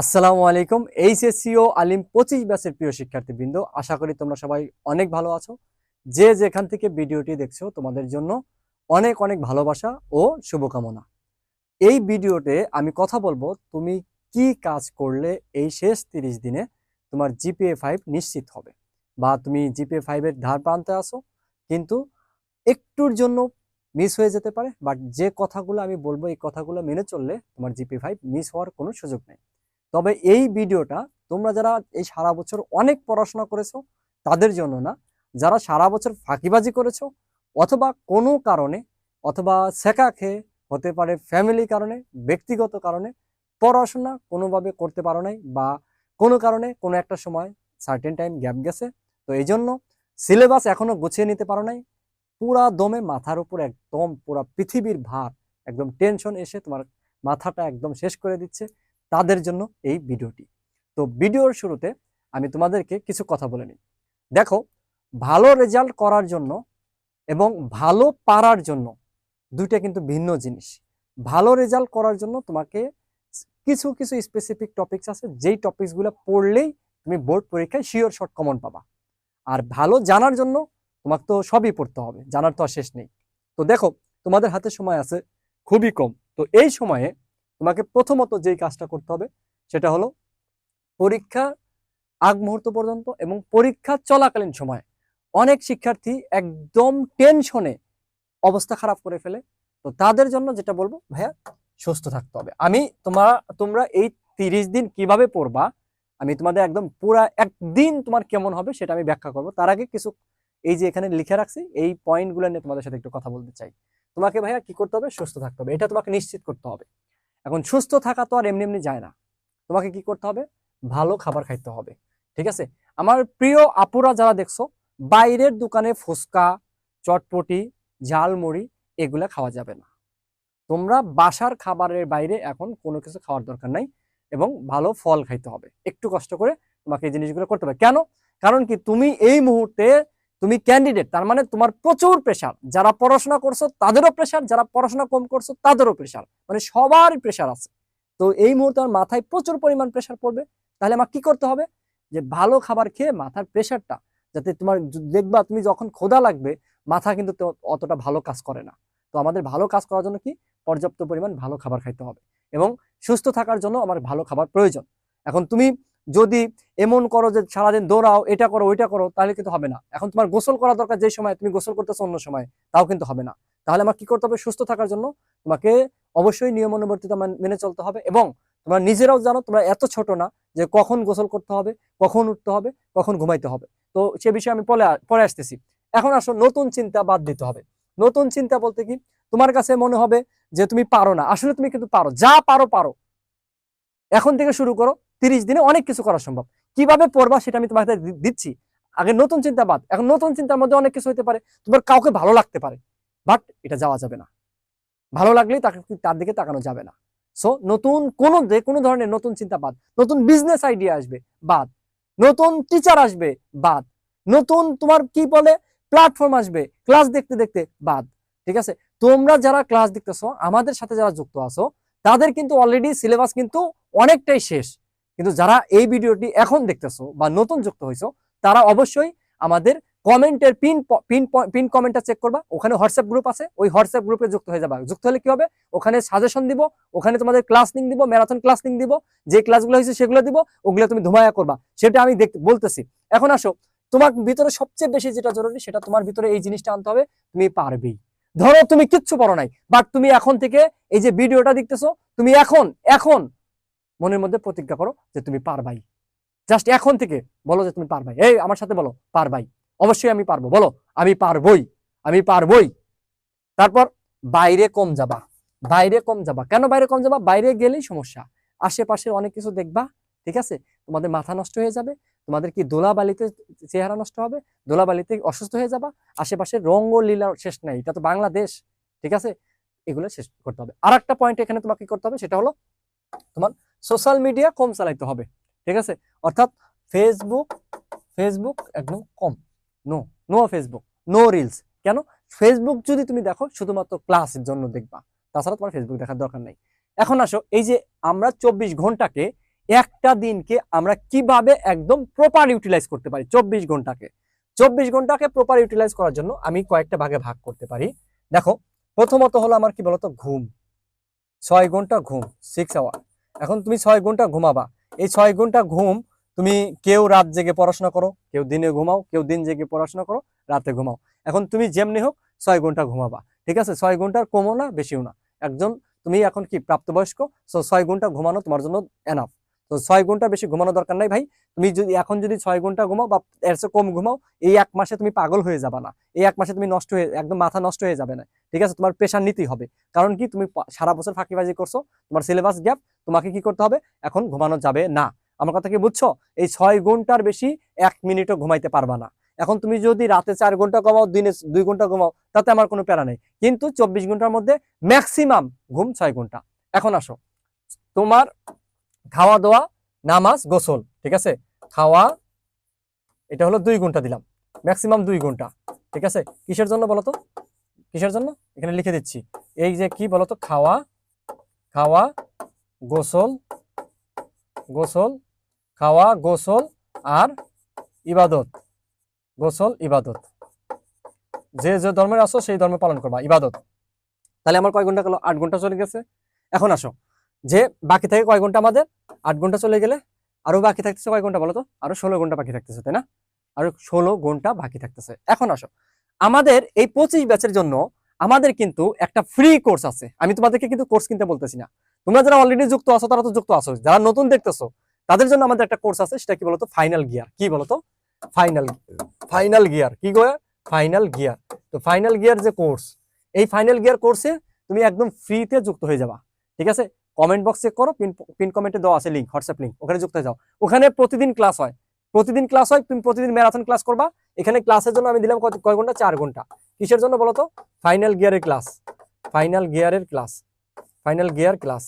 আসসালামু আলাইকুম। এইচএসসিও আলিম পঁচিশ ব্যাচের প্রিয় শিক্ষার্থীবৃন্দ, আশা করি তোমরা সবাই অনেক ভালো আছো। যে যেখান থেকে ভিডিওটি দেখছ, তোমাদের জন্য অনেক অনেক ভালোবাসা ও শুভকামনা। এই ভিডিওতে আমি কথা বলব, তুমি কি কাজ করলে এই শেষ তিরিশ দিনে তোমার জিপিএ ফাইভ নিশ্চিত হবে? বা তুমি জিপিএ ফাইভের ধার প্রান্তে আসো কিন্তু একটুর জন্য মিস হয়ে যেতে পারে, বাট যে কথাগুলো আমি বলব, এই কথাগুলো মেনে চললে তোমার জিপিএ ফাইভ মিস হওয়ার কোনো সুযোগ নেই। তবে এই ভিডিওটা তোমরা যারা এই সারা বছর অনেক পড়াশোনা করেছ, তাদের জন্য না, যারা সারা বছর ফাঁকিবাজি করেছ, অথবা কোনো কারণে, অথবা শেখা খেয়ে হতে পারে ফ্যামিলি কারণে, ব্যক্তিগত কারণে, পড়াশোনা কোনোভাবে করতে পারো নাই বা কোনো কারণে কোনো একটা সময় সার্টেন টাইম গ্যাপ গেছে, তো এই জন্য সিলেবাস এখনও গুছিয়ে নিতে পারো নাই। পুরা দমে মাথার উপর একদম পুরা পৃথিবীর ভার, একদম টেনশন এসে তোমার মাথাটা একদম শেষ করে দিচ্ছে। তাদের জন্য এই ভিডিওটি। তো ভিডিওর শুরুতে আমি তোমাদেরকে কিছু কথা বলে নিই। দেখো, ভালো রেজাল্ট করার জন্য এবং ভালো পারার জন্য দুইটা কিন্তু ভিন্ন জিনিস। ভালো রেজাল্ট করার জন্য তোমাকে কিছু কিছু স্পেসিফিক টপিকস আছে, যেই টপিকসগুলো পড়লেই তুমি বোর্ড পরীক্ষায় শিওর শর্ট কমন পাবা। আর ভালো জানার জন্য তোমাকে তো সবই পড়তে হবে, জানার তো আর শেষ নেই। তো দেখো, তোমাদের হাতে সময় আছে খুবই কম। তো এই সময়ে তোমাকে প্রথমত যেই কাজটা করতে হবে সেটা হলো পরীক্ষা আগ মুহূর্ত পর্যন্ত এবং পরীক্ষা চলাকালীন সময় অনেক শিক্ষার্থী একদম টেনশনে অবস্থা খারাপ করে ফেলে। তো তাদের জন্য যেটা বলব, ভাইয়া, সুস্থ থাকতে হবে। আমি তোমার তোমরা এই তিরিশ দিন কীভাবে পড়বা, আমি তোমাদের একদম পুরা একদিন তোমার কেমন হবে সেটা আমি ব্যাখ্যা করব। তার আগে কিছু, এই যে এখানে লিখে রাখছি, এই পয়েন্টগুলো নিয়ে তোমাদের সাথে একটু কথা বলতে চাই। তোমাকে ভাইয়া কি করতে হবে? সুস্থ থাকতে হবে। এটা তোমাকে নিশ্চিত করতে হবে। এখন সুস্থ থাকা তো আর এমনি এমনি যায় না। তোমাকে কি করতে হবে? ভালো খাবার খাইতে হবে। ঠিক আছে? আমার প্রিয় আপুরা যারা দেখছ, বাইরের দোকানে ফুচকা, চটপটি, ঝালমুড়ি এগুলা খাওয়া যাবে না। তোমরা বাসার খাবারের বাইরে এখন কোনো কিছু খাওয়ার দরকার নাই এবং ভালো ফল খাইতে হবে। একটু কষ্ট করে তোমাকে এই জিনিসগুলো করতে হবে। কেন? কারণ কি তুমি এই মুহূর্তে তুমি ক্যান্ডিডেট তার মানে তোমার প্রচুর প্রেশার যারা পড়াশোনা করছ, তাদেরও প্রেশার যারা পড়াশোনা কম করছ, তাদেরও প্রেশার মানে সবার প্রেশার আছে। তো এই মুহূর্তে আমার মাথায় প্রচুর পরিমাণ প্রেশার পড়বে। তাহলে আমার কি করতে হবে? যে ভালো খাবার খেয়ে মাথার প্রেশারটা যাতে তোমার দেখবা তুমি যখন খোদা লাগবে, মাথা কিন্তু অতটা ভালো কাজ করে না। তো আমাদের ভালো কাজ করার জন্য কি? পর্যাপ্ত পরিমাণ ভালো খাবার খাইতে হবে। এবং সুস্থ থাকার জন্য আমার ভালো খাবার প্রয়োজন। এখন তুমি যদি এমন করো যে সারাদিন দৌড়াও, এটা করো, ওইটা করো, তাহলে কিন্তু হবে না। এখন তোমার গোসল করা দরকার যে সময় তুমি গোসল করতেছো অন্য সময়, তাও কিন্তু হবে না। তাহলে আমার কি করতে হবে? সুস্থ থাকার জন্য তোমাকে অবশ্যই নিয়মানুবর্তিতা মান- মেনে চলতে হবে এবং তোমরা নিজেরাও জানো তোমরা এত ছোট না যে কখন গোসল করতে হবে, কখন উঠতে হবে, কখন ঘুমাইতে হবে। তো সে বিষয়ে আমি পরে পরে আসতেছি। এখন আসো, নতুন চিন্তা বাদ দিতে হবে। নতুন চিন্তা বলতে কি? তোমার কাছে মনে হবে যে তুমি পারো না। আসলে তুমি কিন্তু পারো, যা পারো পারো। এখন থেকে শুরু করো। তিরিশ দিনে অনেক কিছু করা সম্ভব। কীভাবে পড়বা সেটা আমি তোমাকে দিচ্ছি। আগে নতুন চিন্তা বাদ। এখন নতুন চিন্তার মধ্যে অনেক কিছু হতে পারে। তোমার কাউকে ভালো লাগতে পারে। বাট এটা যাওয়া যাবে না। ভালো লাগলেই তাকে তার দিকে তাকানো যাবে না। সো নতুন কোন যে কোনো ধরনের নতুন চিন্তা বাদ। নতুন বিজনেস আইডিয়া আসবে, বাদ। নতুন টিচার আসবে, বাদ। নতুন তোমার কি বলে? প্ল্যাটফর্ম আসবে ক্লাস দেখতে দেখতে, বাদ। ঠিক আছে? তোমরা যারা ক্লাস দেখতেছো, আমাদের সাথে যারা যুক্ত আছো, তাদের কিন্তু অলরেডি সিলেবাস কিন্তু অনেকটাই শেষ। কিন্তু যারা এই ভিডিওটি এখন দেখতেছো বা নতুন যুক্ত হয়েছো তারা অবশ্যই আমাদের কমেন্টের পিন পিন পিন কমেন্টটা চেক করবা। ওখানে হোয়াটসঅ্যাপ গ্রুপ আছে, ওই হোয়াটসঅ্যাপ গ্রুপে যুক্ত হয়ে যাবা। যুক্ত হলে কি হবে? ওখানে সাজেশন দিব, ওখানে তোমাদের ক্লাস লিঙ্ক দিব ম্যারাথন ক্লাস লিঙ্ক দিব, যে ক্লাসগুলো হয়েছে সেগুলো দিব, ওগুলো তুমি ধুমায়া করবা। সেটা আমি দেখতে বলতেছি। এখন আসো, তোমার ভিতরে সবচেয়ে বেশি যেটা জরুরি, সেটা তোমার ভিতরে এই জিনিসটা আনতে হবে, তুমি পারবেই। ধরো তুমি কিচ্ছু পড়ো নাই বাট তুমি এখন থেকে এই যে ভিডিওটা দেখতেছো, তুমি এখন এখন মনের মধ্যে প্রতিজ্ঞা করো যে তুমি পারবাই। জাস্ট এখন থেকে বলো যে তুমি পারবাই। এই আমার সাথে বলো, পারবাই। অবশ্যই আমি পারব। বলো, আমি পারবই আমি পারবই। তারপর বাইরে কম যাবা, বাইরে কম যাবা। কেন বাইরে কম যাবা? বাইরে গেলেই সমস্যা। আশেপাশে অনেক কিছু দেখবা, ঠিক আছে? তোমাদের মাথা নষ্ট হয়ে যাবে, তোমাদের কি দোলাবালিতে চেহারা নষ্ট হবে? দোলাবালিতে অসুস্থ হয়ে যাবা? আশেপাশে রঙ্গ লীলা শেষ নাই। এটা তো বাংলাদেশ, ঠিক আছে? এগুলো শেষ করতে হবে। আর একটা পয়েন্ট এখানে তোমাকে করতে হবে, সেটা হলো তোমার সোশ্যাল মিডিয়া কম চালাইতে হবে, ঠিক আছে? অর্থাৎ ফেসবুক ফেসবুক একদম কম। No no Facebook no reels কেন? ফেসবুক যদি তুমি দেখো, শুধুমাত্র ক্লাসের জন্য দেখবা। তাছাড়া তোমার ফেসবুক দেখার দরকার নাই। এখন আসো, এই যে আমরা চব্বিশ ঘন্টাকে একটা দিনকে আমরা কীভাবে একদম প্রপার ইউটিলাইজ করতে পারি? চব্বিশ ঘন্টাকে। চব্বিশ ঘন্টাকে প্রপার ইউটিলাইজ করার জন্য আমি কয়েকটা ভাগে ভাগ করতে পারি। দেখো, প্রথমত হলো আমার কি বলতো? ঘুম। ছয় ঘণ্টা ঘুম সিক্স আওয়ার এখন তুমি ছয় ঘণ্টা ঘুমাবা। এই ছয় ঘণ্টা ঘুম তুমি কেউ রাত জেগে পড়াশোনা করো, কেউ দিনে ঘুমাও, কেউ দিন জেগে পড়াশোনা করো, রাতে ঘুমাও। এখন তুমি যেমনি হোক ছয় ঘণ্টা ঘুমাবা। ঠিক আছে? ছয় ঘণ্টার কমও না, বেশিও না। একজন, তুমি এখন কি প্রাপ্তবয়স্ক সো ছয় ঘণ্টা ঘুমানো তোমার জন্য এনাফ তো ছয় ঘণ্টা বেশি ঘুমানো দরকার নাই ভাই। তুমি যদি, এখন যদি ছয় ঘণ্টা ঘুমাও বা এর চেয়ে কম ঘুমাও, এই এক মাসে তুমি পাগল হয়ে যাবে না। এই এক মাসে তুমি নষ্ট হয়ে, একদম মাথা নষ্ট হয়ে যাবে না। ঠিক আছে? তোমার প্রেশার নিতেই হবে। কারণ কি? তুমি সারা বছর ফাঁকিবাজি করছ, তোমার সিলেবাস গ্যাপ তোমাকে কি করতে হবে? এখন ঘুমানো যাবে না। আমার কথা কি বুঝছ? এই ছয় ঘণ্টার বেশি এক মিনিটও ঘুমাইতে পারবা না। এখন তুমি যদি রাতে চার ঘণ্টা ঘুমাও, দিনে দুই ঘণ্টা ঘুমাও, তাতে আমার কোনো প্যারা নেই। কিন্তু চব্বিশ ঘণ্টার মধ্যে ম্যাক্সিমাম ঘুম ছয় ঘণ্টা। এখন আসো। তোমার খাওয়া দাওয়া নামাজ, গোসল, ঠিক আছে? খাওয়া, এটা হলো দুই ঘণ্টা দিলাম ম্যাক্সিমাম দুই ঘণ্টা ঠিক আছে? কিসের জন্য বলতো? কিসের জন্য? এখানে লিখে দিচ্ছি। এই যে কি বলতো? খাওয়া খাওয়া, গোসল গোসল, খাওয়া, গোসল আর ইবাদত, গোসল, ইবাদত। যে যে ধর্মের আসো সেই ধর্ম পালন করবা, ইবাদত। তাহলে আমার কয় ঘণ্টা গেল? আট ঘণ্টা চলে গেছে। এখন আসো। যে বাকি থাকে কয় ঘণ্টা আমাদের? আট ঘণ্টা চলে গেলে। আরও বাকি থাকতেছে কয় ঘণ্টা বলো তো? আরও ষোলো ঘণ্টা বাকি থাকতেছে, তাই না? আরও ষোলো ঘণ্টা বাকি থাকতেছে। এখন আসো। আমাদের এই পঁচিশ ব্যাচের জন্য আমাদের কিন্তু একটা ফ্রি কোর্স আছে। আমি তোমাদেরকে কিন্তু কোর্স কিনতে বলতেছি না। তোমরা যারা অলরেডি যুক্ত আছো, তারা তো যুক্ত আছো। যারা নতুন দেখতেছো, তাদের জন্য আমাদের একটা কোর্স আছে, সেটা কি বলতো? ফাইনাল গিয়ার কি বলতো? ফাইনাল ফাইনাল গিয়ার কি গো? ফাইনাল গিয়ার তো ফাইনাল গিয়ার যে কোর্স এই ফাইনাল গিয়ার কোর্সে তুমি একদম ফ্রিতে যুক্ত হয়ে যাবা। ঠিক আছে? কমেন্ট বক্স চেক করো পিন পিন কমেন্টে দেওয়া আছে লিঙ্ক হোয়াটসঅ্যাপ লিঙ্ক ওখানে যুক্ত যাও। ওখানে প্রতিদিন ক্লাস হয়। প্রতিদিন ক্লাস হয়, তুমি প্রতিদিন ম্যারাথন ক্লাস করবা। এখানে ক্লাসের জন্য আমি দিলাম কয় ঘণ্টা? চার ঘণ্টা। কিসের জন্য বলো তো ফাইনাল গিয়ারের ক্লাস ফাইনাল গিয়ারের ক্লাস ফাইনাল গিয়ার ক্লাস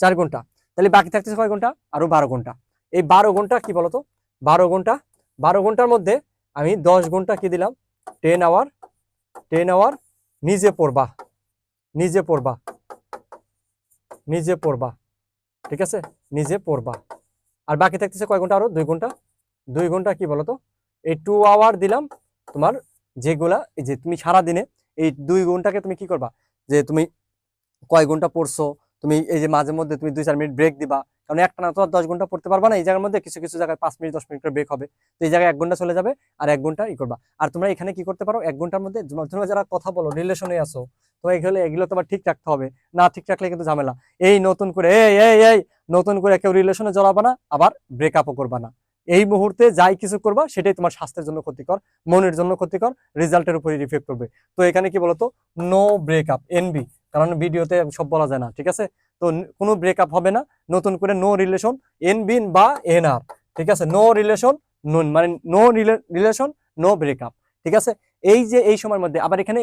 চার ঘণ্টা। তাহলে বাকি থাকতেছে কয় ঘণ্টা? আরও বারো ঘণ্টা। এই বারো ঘণ্টা কি বলতো? বারো ঘণ্টা। বারো ঘণ্টার মধ্যে আমি দশ ঘণ্টা কি দিলাম? টেন আওয়ার টেন আওয়ার নিজে পড়বা। নিজে পড়বা। নিজে পড়বা। ঠিক আছে? নিজে পড়বা। আর বাকি থাকতেছে কয় ঘণ্টা আরও? দুই ঘণ্টা। দুই ঘণ্টা কি বলতো? এই টু আওয়ার দিলাম তোমার যেগুলা, এই যে তুমি সারা দিনে এই দুই ঘন্টাকে তুমি কি করবা? যে তুমি কয় ঘণ্টা পড়ছো? তুমি এই যে মাঝে মধ্যে তুমি দুই চার মিনিট ব্রেক দিবা। কারণ একটা না তো দশ ঘণ্টা পড়তে পারবা না। এই জায়গার মধ্যে কিছু কিছু জায়গায় পাঁচ মিনিট, দশ মিনিট করে ব্রেক হবে। তো এই জায়গায় এক ঘণ্টা চলে যাবে আর এক ঘণ্টা ই করবা। আর তোমরা এখানে কি করতে পারো? এক ঘণ্টার মধ্যে তোমরা তোমরা যারা কথা বলো রিলেশনে আসো তো এগুলো এগুলো তোমার ঠিক রাখতে হবে। না ঠিক রাখলে কিন্তু ঝামেলা। এই নতুন করে, এই এই এই, নতুন করে কেউ রিলেশনে জড়াবা না, আবার ব্রেকআপও করবা না। এই মুহূর্তে যাই কিছু করবা, সেটাই তোমার স্বাস্থ্যের জন্য ক্ষতিকর, মনের জন্য ক্ষতিকর, রেজাল্টের উপরে ইফেক্ট করবে তো এখানে কি বলতো? নো ব্রেকআপ এনবি কারণ ভিডিওতে সব বলা যায় না, ঠিক আছে? তো কোনো ব্রেকআপ হবে না। নতুন করে নো রিলেশন এনবিন বা এনআর ঠিক আছে? নো রিলেশন নুন মানে নো রিলেশন নো ব্রেকআপ ঠিক আছে? এই যে, এই সময়ের মধ্যে, আবার এখানে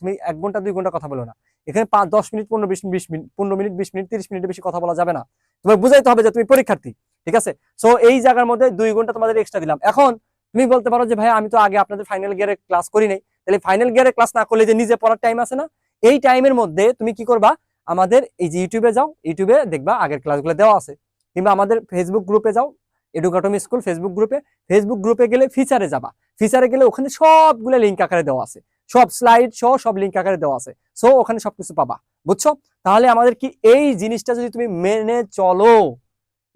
তুমি এক ঘণ্টা, দুই ঘণ্টা কথা বলো না। এখানে পাঁচ, দশ মিনিট, পনেরো বিশ বিশ মিনিট পনেরো মিনিট, বিশ মিনিট, তিরিশ মিনিটের বেশি কথা বলা যাবে না। তোমার বুঝাইতে হবে যে তুমি পরীক্ষার্থী। ঠিক আছে? সো এই জায়গার মধ্যে দুই ঘণ্টা তোমাদের এক্সট্রা দিলাম। এখন তুমি বলতে পারো যে ভাই আমি তো আগে আপনাদের ফাইনাল গিয়ারে ক্লাস করি নাই। তাহলে ফাইনাল গিয়ারে ক্লাস না করলে যে নিজে পড়ার টাইম আছে না, এই টাইমের মধ্যে তুমি কি করবা? আমাদের এই যে ইউটিউবে যাও ইউটিউবে দেখবা আগের ক্লাসগুলো দেওয়া আছে। কিংবা আমাদের ফেসবুক গ্রুপে যাও এডুকাটমি স্কুল ফেসবুক গ্রুপে ফেসবুক গ্রুপে গেলে ফিচারে যাবা। ফিচারে গেলে ওখানে সবগুলো লিঙ্ক আকারে দেওয়া আছে। সব স্লাইড সহ সব লিঙ্ক আকারে দেওয়া আছে। সো ওখানে সবকিছু পাবা। বুঝছ? তাহলে আমাদের কি এই জিনিসটা যদি তুমি মেনে চলো,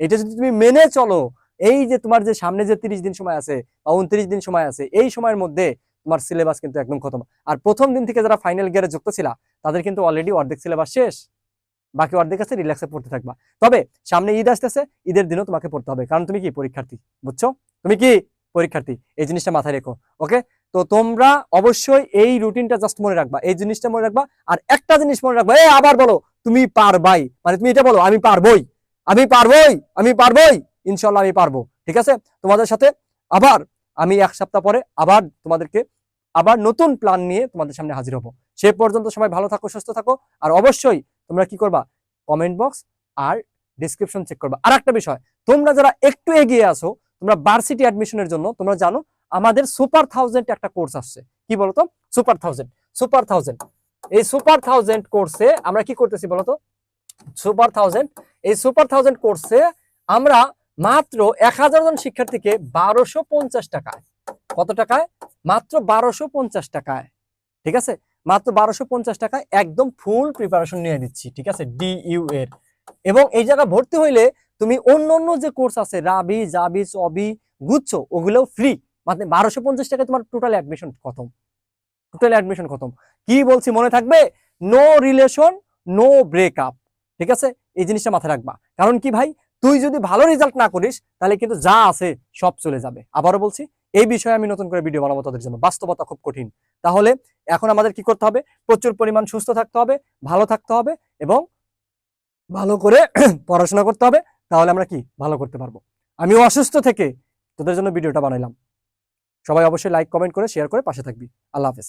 এটা যদি তুমি মেনে চলো, এই যে তোমার যে সামনে যে তিরিশ দিন সময় আছে বা উনত্রিশ দিন সময় আছে, এই সময়ের মধ্যে তোমার সিলেবাস কিন্তু একদম খতম। আর প্রথম দিন থেকে যারা ফাইনাল গিয়ারে যুক্ত ছিল, তাদের কিন্তু অলরেডি অর্ধেক সিলেবাস শেষ। বাকি অর্ধেক আছে রিল্যাক্সে পড়তে থাকবা। তবে সামনে ঈদ আসতেছে, ঈদের দিনও তোমাকে পড়তে হবে। কারণ তুমি কি? পরীক্ষার্থী, বুঝছ? তুমি কি? পরীক্ষার্থী, এই জিনিসটা মাথায় রেখো ওকে তো তোমরা অবশ্যই এই রুটিনটা জাস্ট মনে রাখবা। এই জিনিসটা মনে রাখবা। আর একটা জিনিস মনে রাখবা, এই আবার বলো, তুমি পারবাই। মানে তুমি এটা বলো, আমি পারবই। আমি পারবই আমি পারবই। ইনশাল্লাহ আমি পারব, ঠিক আছে? তোমাদের সাথে আবার আমি এক সপ্তাহ পরে আবার তোমাদেরকে আবার নতুন প্ল্যান নিয়ে তোমাদের সামনে হাজির হব। সে পর্যন্ত সবাই ভালো থাকো, সুস্থ থাকো, আর অবশ্যই তোমরা কি করবা? কমেন্ট বক্স আর ডিসক্রিপশন চেক করবা। আর একটা বিষয়, তোমরা যারা একটু এগিয়ে আসো তোমরা ভার্সিটি অ্যাডমিশনের জন্য তোমরা জানো আমাদের সুপার থাউজেন্ড একটা কোর্স আসছে। কি বলতো? সুপার থাউজেন্ড সুপার থাউজেন্ড এই সুপার থাউজেন্ড কোর্সে আমরা কি করতেছি বলতো? সুপার থাউজেন্ড এই সুপার থাউজেন্ড কোর্সে আমরা মাত্র এক হাজার জন শিক্ষার্থীকে বারোশো পঞ্চাশ টাকায়। কত টাকায়? মাত্র বারোশো পঞ্চাশ টাকায়। ঠিক আছে? মাত্র বারোশো পঞ্চাশ টাকায় একদম ফুল প্রিপারেশন নিয়ে দিচ্ছি ঠিক আছে? ডিইউ এর। এবং এই জায়গা ভর্তি হইলে তুমি অন্য অন্য যে কোর্স আছে, রাবি, জাবি, চবি, গুচ্ছ, ওগুলোও ফ্রি মানে বারোশো পঞ্চাশ টাকায় তোমার টোটাল অ্যাডমিশন খতম। টোটাল অ্যাডমিশন খতম। কি বলছি, মনে থাকবে? নো রিলেশন নো ব্রেকআপ ঠিক আছে? এই জিনিসটা মাথায় রাখবা। কারণ কি ভাই? তুই যদি ভালো রেজাল্ট না করিস, তাহলে কিন্তু যা আছে সব চলে যাবে। আবারও বলছি, এই বিষয়ে আমি নতুন করে ভিডিও বানাবো তাদের জন্য। বাস্তবতা খুব কঠিন। তাহলে এখন আমাদের কি করতে হবে? প্রচুর পরিমাণ সুস্থ থাকতে হবে, ভালো থাকতে হবে এবং ভালো করে পড়াশোনা করতে হবে। তাহলে আমরা কি? ভালো করতে পারব। আমিও অসুস্থ থেকে তোদের জন্য ভিডিওটা বানাইলাম। সবাই অবশ্যই লাইক কমেন্ট করে শেয়ার করে পাশে থাকবি। আল্লাহ হাফেজ।